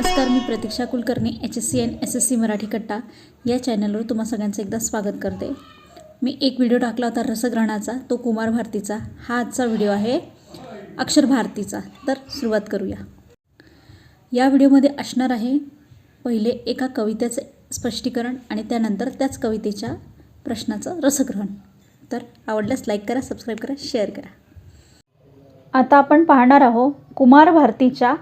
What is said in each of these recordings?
नमस्कार मी प्रतीक्षा Kulkarni H S C N S S C Marathi Katta या चॅनलवर तुम्हा सगळ्यांचं एकदा स्वागत करते. मी एक व्हिडिओ टाकला होता रसग्रहणाचा तो कुमार भारतीचा. हा आजचा व्हिडिओ आहे अक्षर भारतीचा. तर सुरुवात करूया. या व्हिडिओमध्ये असणार आहे पहिले एका कवितेचे स्पष्टीकरण आणि त्यानंतर त्याच कवितेच्या प्रश्नाचं रसग्रहण. तर आवडल्यास लाईक करा सबस्क्राईब करा शेअर करा. आता आपण पाहणार आहोत कुमार भारतीच्या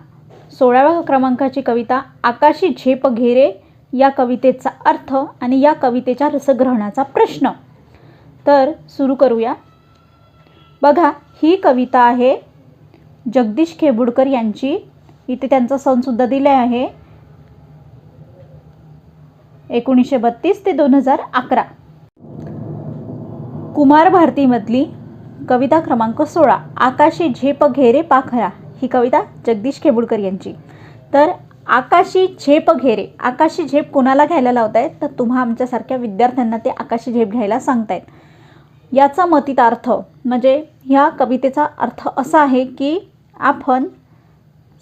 सोळाव्या क्रमांकाची कविता आकाशी झेप घेरे या कवितेचा अर्थ आणि या कवितेच्या रसग्रहणाचा प्रश्न. तर सुरू करूया. बघा ही कविता आहे जगदीश खेबुडकर यांची. इथे त्यांचा सणसुद्धा दिले आहे. एकोणीसशे बत्तीस ते दोन हजार अकरा. कुमार भारतीमधली कविता क्रमांक सोळा आकाशी झेप घेरे पाखरा. ही कविता जगदीश खेबुडकर यांची. तर आकाशी झेप घेरे आकाशी झेप कोणाला घ्यायला लावतायत? तर तुम्हा आमच्यासारख्या विद्यार्थ्यांना ते आकाशी झेप घ्यायला सांगतायत. याचा मतीत अर्थ म्हणजे ह्या कवितेचा अर्थ असा आहे की आपण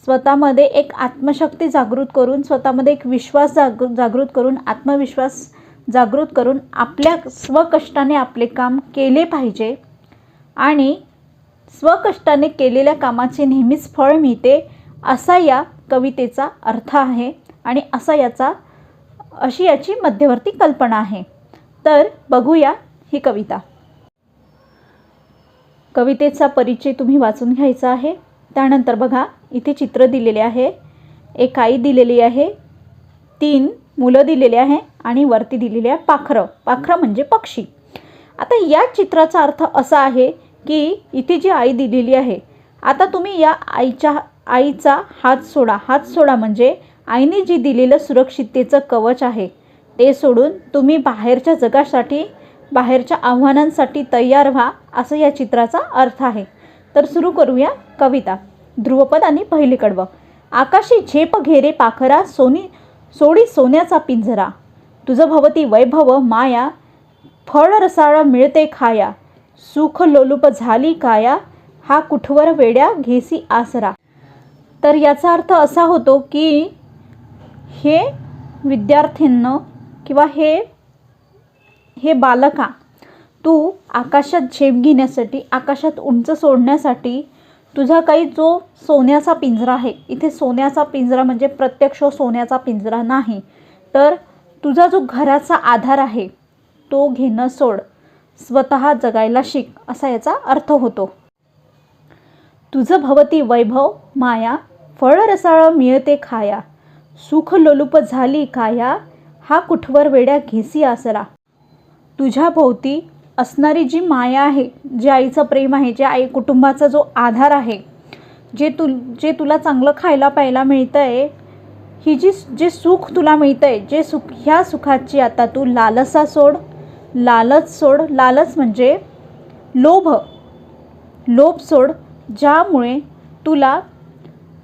स्वतःमध्ये एक आत्मशक्ती जागृत करून स्वतःमध्ये एक विश्वास जाग जागृत करून आत्मविश्वास जागृत करून आपल्या स्वकष्टाने आपले काम केले पाहिजे आणि स्वकष्टाने केलेल्या कामाचे नेहमीच फळ मिळते असा या कवितेचा अर्थ आहे आणि असा याचा अशी याची मध्यवर्ती कल्पना आहे. तर बघूया ही कविता. कवितेचा परिचय तुम्ही वाचून घ्यायचा आहे. त्यानंतर बघा इथे चित्र दिलेले आहे. एक आई दिलेली आहे तीन मुलं दिलेली आहे आणि वरती दिलेली आहे पाखरं. पाखरं म्हणजे पक्षी. आता या चित्राचा अर्थ असा आहे की इथे जी आई दिलेली आहे आता तुम्ही या आईच्या आईचा हात सोडा. हात सोडा म्हणजे आईने जी दिलेलं सुरक्षिततेचं कवच आहे ते सोडून तुम्ही बाहेरच्या जगासाठी बाहेरच्या आव्हानांसाठी तयार व्हा असं या चित्राचा अर्थ आहे. तर सुरू करूया कविता. ध्रुवपद आणि पहिली कडवं. आकाशी झेप घेरे पाखरा सोनी सोडी सोन्याचा पिंजरा. तुझं भवती वैभव माया फळ रसाळ मिळते खाया. सुख लोलुप झाली काया हा कुठवर वेड्या घेसी आसरा. तर याचा अर्थ असा होतो की हे विद्यार्थ्यांनं किंवा हे हे बालका तू आकाशात झेप घेण्यासाठी आकाशात उंच सोडण्यासाठी तुझा काही जो सोन्याचा पिंजरा आहे इथे सोन्याचा पिंजरा म्हणजे प्रत्यक्ष सोन्याचा पिंजरा नाही. तर तुझा जो घराचा आधार आहे तो घेणं सोड. स्वतः जगायला शिक असा याचा अर्थ होतो. तुझं भवती वैभव माया फळ रसाळ मिळते खाया. सुख लोलुप झाली काया हा कुठवर वेड्या घेसी आसरा. तुझ्या भोवती असणारी जी माया आहे जे आईचं प्रेम आहे जे आई कुटुंबाचा जो आधार आहे जे तु जे तुला चांगलं खायला प्यायला मिळतं आहे ही जी जे सुख तुला मिळतं आहे जे सुख ह्या सुखाची आता तू लालसा सोड. लालच सोड लालच म्हणजे लोभ. लोभ सोड ज्यामुळे तुला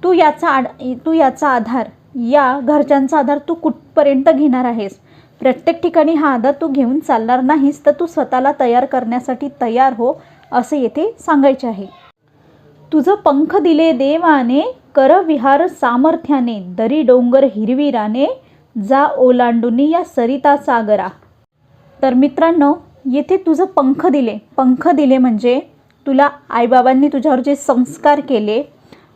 तू याचा आड तू याचा आधार या घरच्यांचा आधार तू कुठपर्यंत घेणार आहेस? प्रत्येक ठिकाणी हा आधार तू घेऊन चालणार नाहीस तर तू स्वतःला तयार करण्यासाठी तयार हो असे येथे सांगायचे आहे. तुझं पंख दिले देवाने कर विहार सामर्थ्याने दरी डोंगर हिरवीराने जा ओलांडुनी या सरिता सागरा. तर मित्रांनो येथे तुझं पंख दिले. पंख दिले म्हणजे तुला आईबाबांनी तुझ्यावर जे संस्कार केले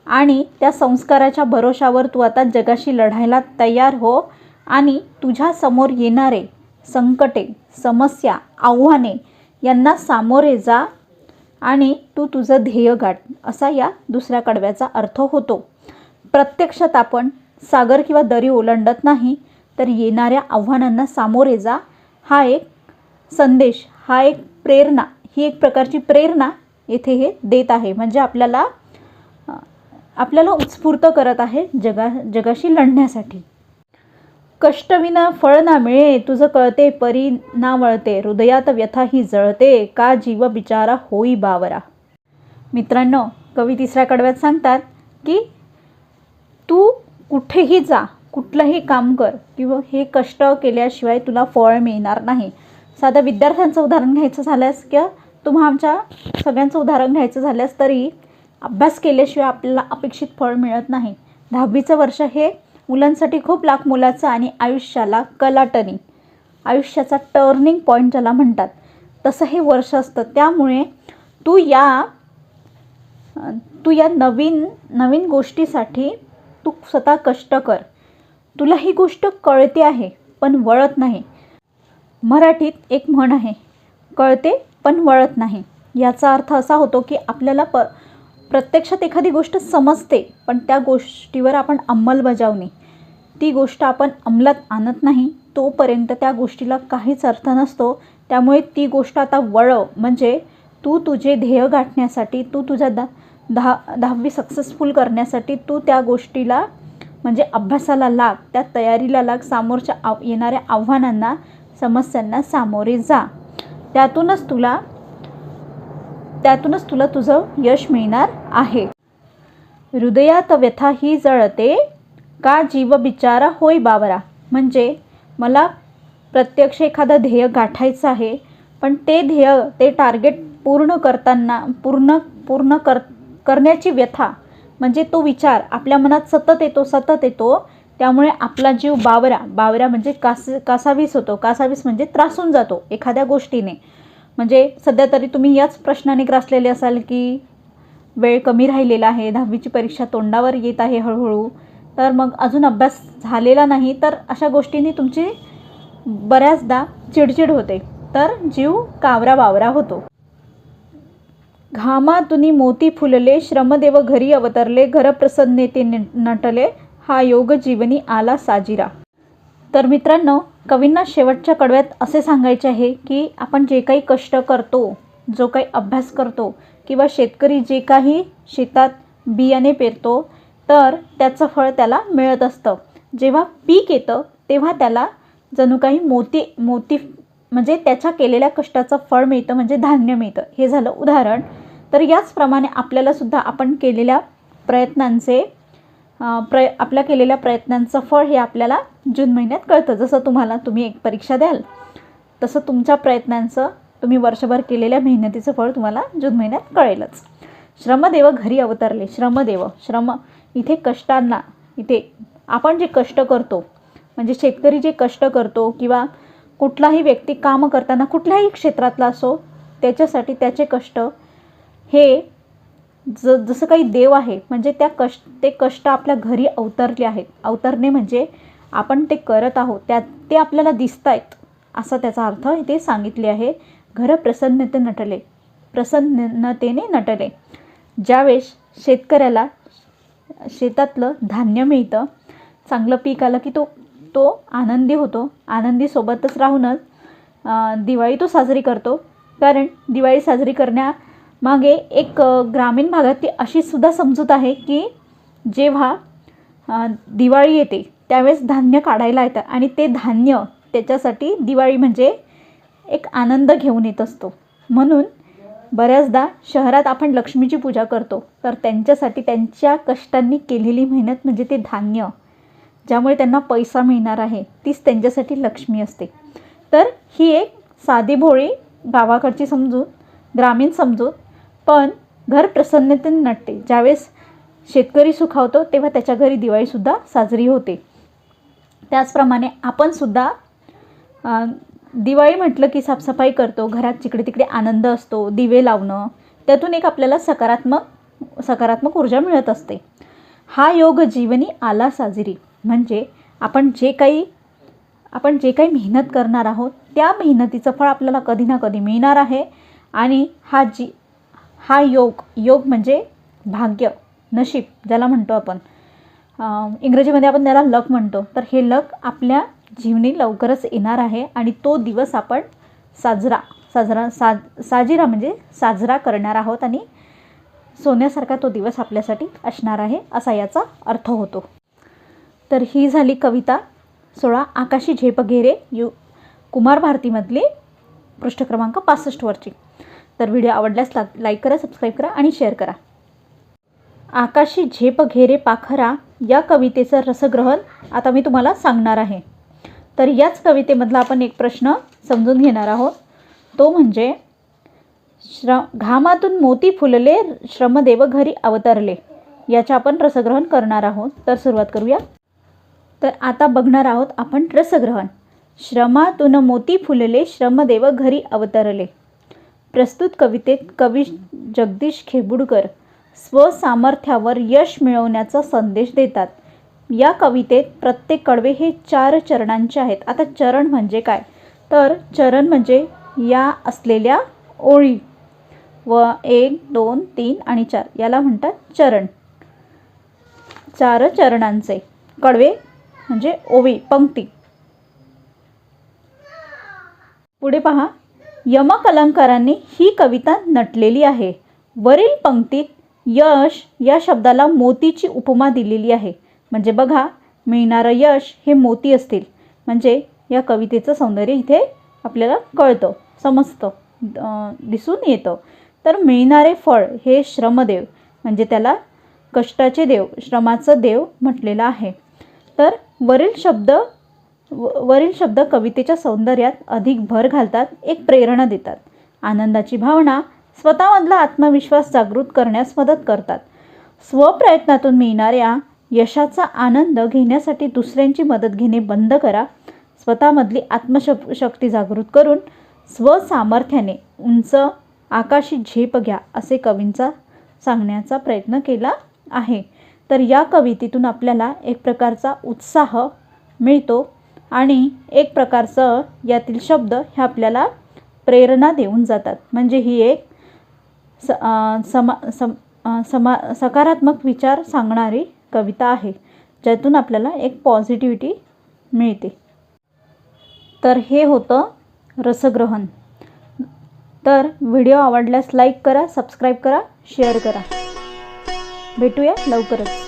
आणि त्या संस्काराच्या भरोशावर तू आता जगाशी लढायला तयार हो आणि तुझ्यासमोर येणारे संकटे समस्या आव्हाने यांना सामोरे जा आणि तू तुझं ध्येय गाठ असा या दुसऱ्या कडव्याचा अर्थ होतो. प्रत्यक्षात आपण सागर किंवा दरी ओलांडत नाही तर येणाऱ्या आव्हानांना सामोरे जा. हा एक संदेश हा एक प्रेरणा ही एक प्रकारची प्रेरणा येथे हे देत आहे. म्हणजे आपल्याला आपल्याला उत्स्फूर्त करत आहे जगा जगाशी लढण्यासाठी. कष्टविना फळ ना मिळे तुझं कळते परी ना वळते हृदयात व्यथा ही जळते का जीव बिचारा होई बावरा. मित्रांनो कवी तिसऱ्या कडव्यात सांगतात की तू कुठेही जा कुठलंही काम कर किंवा हे कष्ट केल्याशिवाय तुला फळ मिळणार नाही. साधा विद्यार्थ्यांचं उदाहरण घ्यायचं झाल्यास किंवा तुम्हा आमच्या सगळ्यांचं उदाहरण घ्यायचं झाल्यास तरी अभ्यास केल्याशिवाय आपल्याला अपेक्षित फळ मिळत नाही. दहावीचं वर्ष हे मुलांसाठी खूप लाख मुलाचं आणि आयुष्याला कलाटनी आयुष्याचा टर्निंग पॉईंट ज्याला म्हणतात. तसं हे वर्ष असतं. त्यामुळे तू या तू या नवीन नवीन गोष्टीसाठी तू स्वतः कष्ट कर. तुला ही गोष्ट कळते आहे पण वळत नाही. मराठीत एक म्हण आहे कळते पण वळत नाही. याचा अर्थ असा होतो की आपल्याला प प्रत्यक्षात एखादी गोष्ट समजते पण त्या गोष्टीवर आपण अंमलबजावणी ती गोष्ट आपण अंमलात आणत नाही तोपर्यंत त्या गोष्टीला काहीच अर्थ नसतो. त्यामुळे ती गोष्ट आता वळव म्हणजे तू तुझे ध्येय गाठण्यासाठी तू तुझ्या दा दहा दहावी सक्सेसफुल करण्यासाठी तू त्या गोष्टीला म्हणजे अभ्यासाला लाग त्या तयारीला लाग समोरच्या आव येणाऱ्या आव्हानांना समस्यांना सामोरे जा. त्यातूनच तुला त्यातूनच तुला तुझं यश मिळणार आहे. हृदयात व्यथा ही जळते का? जीव बिचारा होय बावरा. म्हणजे मला प्रत्यक्ष एखादं ध्येय गाठायचं आहे पण ते ध्येय ते टार्गेट पूर्ण करताना पूर्ण पूर्ण कर करण्याची व्यथा म्हणजे तो विचार आपल्या मनात सतत येतो सतत येतो त्यामुळे आपला जीव बावरा बावरा म्हणजे कास कासावीस होतो. कासावीस म्हणजे त्रासून जातो एखाद्या गोष्टीने. म्हणजे सध्या तरी तुम्ही याच प्रश्नाने ग्रासलेले असाल की वेळ कमी राहिलेला आहे दहावीची परीक्षा तोंडावर येत आहे हळूहळू तर मग अजून अभ्यास झालेला नाही तर अशा गोष्टींनी तुमची बऱ्याचदा चिडचिड होते. तर जीव कावरा बावरा होतो. घामातुनी मोती फुलले श्रमदेव घरी अवतरले घर प्रसन्नेते नटले हा योग जीवनी आला साजिरा. तर मित्रांनो कवींना शेवटच्या कडव्यात असे सांगायचे आहे की आपण जे काही कष्ट करतो जो काही अभ्यास करतो किंवा शेतकरी जे काही शेतात बियाणे पेरतो तर त्याचं फळ त्याला मिळत असतं. जेव्हा पीक येतं तेव्हा त्याला जणू काही मोती मोती म्हणजे त्याच्या केलेल्या कष्टाचं फळ मिळतं म्हणजे धान्य मिळतं. हे झालं उदाहरण. तर याचप्रमाणे आपल्यालासुद्धा आपण केलेल्या प्रयत्नांचे प्रय प्र आपल्या केलेल्या प्रयत्नांचं फळ हे आपल्याला जून महिन्यात कळतं. जसं तुम्हाला तुम्ही एक परीक्षा द्याल तसं तुमच्या प्रयत्नांचं तुम्ही वर्षभर केलेल्या मेहनतीचं फळ तुम्हाला जून महिन्यात कळेलच. श्रमदेव घरी अवतरले. श्रमदेव श्रम इथे कष्टांना इथे आपण जे कष्ट करतो म्हणजे शेतकरी जे कष्ट करतो किंवा कुठलाही व्यक्ती कामं करताना कुठल्याही क्षेत्रातला असो त्याच्यासाठी त्याचे कष्ट हे ज जसं काही देव आहे म्हणजे त्या कष्ट ते कष्ट आपल्या घरी अवतरले आहेत. अवतरणे म्हणजे आपण ते करत आहोत त्या ते आपल्याला दिसत आहेत असा त्याचा अर्थ इथे सांगितले आहे. घर प्रसन्नते नटले प्रसन्नतेने नटले. ज्यावेळेस शेतकऱ्याला शेतातलं धान्य मिळतं चांगलं पीक आलं की तो तो आनंदी होतो. आनंदी सोबतच राहूनच दिवाळी तो साजरी करतो. कारण दिवाळी साजरी मागे एक ग्रामीण भागातली अशी सुद्धा समजूत आहे की जेव्हा दिवाळी येते त्यावेळेस धान्य काढायला येतं आणि ते धान्य त्याच्यासाठी दिवाळी म्हणजे एक आनंद घेऊन येत असतो. म्हणून बऱ्याचदा शहरात आपण लक्ष्मीची पूजा करतो तर त्यांच्यासाठी त्यांच्या कष्टांनी केलेली मेहनत म्हणजे ते धान्य ज्यामुळे त्यांना पैसा मिळणार आहे तीच त्यांच्यासाठी लक्ष्मी असते. तर ही एक साधी भोळी गावाकडची समजूत ग्रामीण समजूत पण घर प्रसन्नतेने नटते. ज्यावेळेस शेतकरी सुखावतो तेव्हा त्याच्या घरी दिवाळीसुद्धा साजरी होते. त्याचप्रमाणे आपणसुद्धा दिवाळी म्हटलं की साफसफाई करतो. घरात जिकडे तिकडे आनंद असतो दिवे लावणं त्यातून एक आपल्याला सकारात्मक सकारात्मक ऊर्जा मिळत असते. हा योग जीवनी आला साजरी. म्हणजे आपण जे काही आपण जे काही मेहनत करणार आहोत त्या मेहनतीचं फळ आपल्याला कधी ना कधी मिळणार आहे. आणि हा जी हा योग योग म्हणजे भाग्य नशीब ज्याला म्हणतो आपण. इंग्रजीमध्ये आपण त्याला लक म्हणतो. तर हे लक आपल्या जीवनी लवकरच येणार आहे आणि तो दिवस आपण साजरा साजरा सा साजिरा म्हणजे साजरा करणार आहोत आणि सोन्यासारखा तो दिवस आपल्यासाठी असणार आहे असा याचा अर्थ होतो. तर ही झाली कविता सोळा आकाशी झेप घेरे यु कुमार भारतीमधली पृष्ठ क्रमांक पासष्टवरची तर व्हिडिओ आवडल्यास ला लाईक करा सबस्क्राईब करा आणि शेअर करा. आकाशी झेप घेरे पाखरा या कवितेचं रसग्रहण आता मी तुम्हाला सांगणार आहे. तर याच कवितेमधला आपण एक प्रश्न समजून घेणार आहोत. तो म्हणजे श्र घामातून मोती फुलले श्रमदेव घरी अवतरले. याचे आपण रसग्रहण करणार आहोत. तर सुरुवात करूया. तर आता बघणार आहोत आपण रसग्रहण. श्रमातून मोती फुलले श्रमदेव घरी अवतरले. प्रस्तुत कवितेत कवी जगदीश खेबुडकर स्वसामर्थ्यावर यश मिळवण्याचा संदेश देतात. या कवितेत प्रत्येक कडवे हे चार चरणांचे आहेत. आता चरण म्हणजे काय? तर चरण म्हणजे या असलेल्या ओळी. व एक दोन तीन आणि चार. याला म्हणतात चरण. चार चरणांचे. कडवे म्हणजे ओवी पंक्ती. पुढे पहा. यमक अलंकारांनी ही कविता नटलेली आहे. वरील पंक्तीत यश या शब्दाला मोतीची उपमा दिलेली आहे. म्हणजे बघा मिळणारं यश हे मोती असतील. म्हणजे या कवितेचं सौंदर्य इथे आपल्याला कळतं समजतं दिसून येतं. तर मिळणारे फळ हे श्रमदेव म्हणजे त्याला कष्टाचे देव श्रमाचं देव म्हटलेलं आहे. तर वरील शब्द वरील शब्द कवितेच्या सौंदर्यात अधिक भर घालतात एक प्रेरणा देतात. आनंदाची भावना स्वतःमधला आत्मविश्वास जागृत करण्यास मदत करतात. स्वप्रयत्नातून मिळणाऱ्या यशाचा आनंद घेण्यासाठी दुसऱ्यांची मदत घेणे बंद करा. स्वतःमधली आत्मशक शक्ती जागृत करून स्वसामर्थ्याने उंच आकाशी झेप घ्या असे कवींचा सांगण्याचा प्रयत्न केला आहे. तर या कवितेतून आपल्याला एक प्रकारचा उत्साह मिळतो. आणि एक प्रकारचं यातील शब्द हे आपल्याला प्रेरणा देऊन जातात. म्हणजे ही एक स समा सम समा सकारात्मक विचार सांगणारी कविता आहे. ज्यातून आपल्याला एक पॉझिटिव्हिटी मिळते. तर हे होतं रसग्रहण. तर व्हिडिओ आवडल्यास लाईक करा सबस्क्राईब करा शेअर करा. भेटूया लवकरच.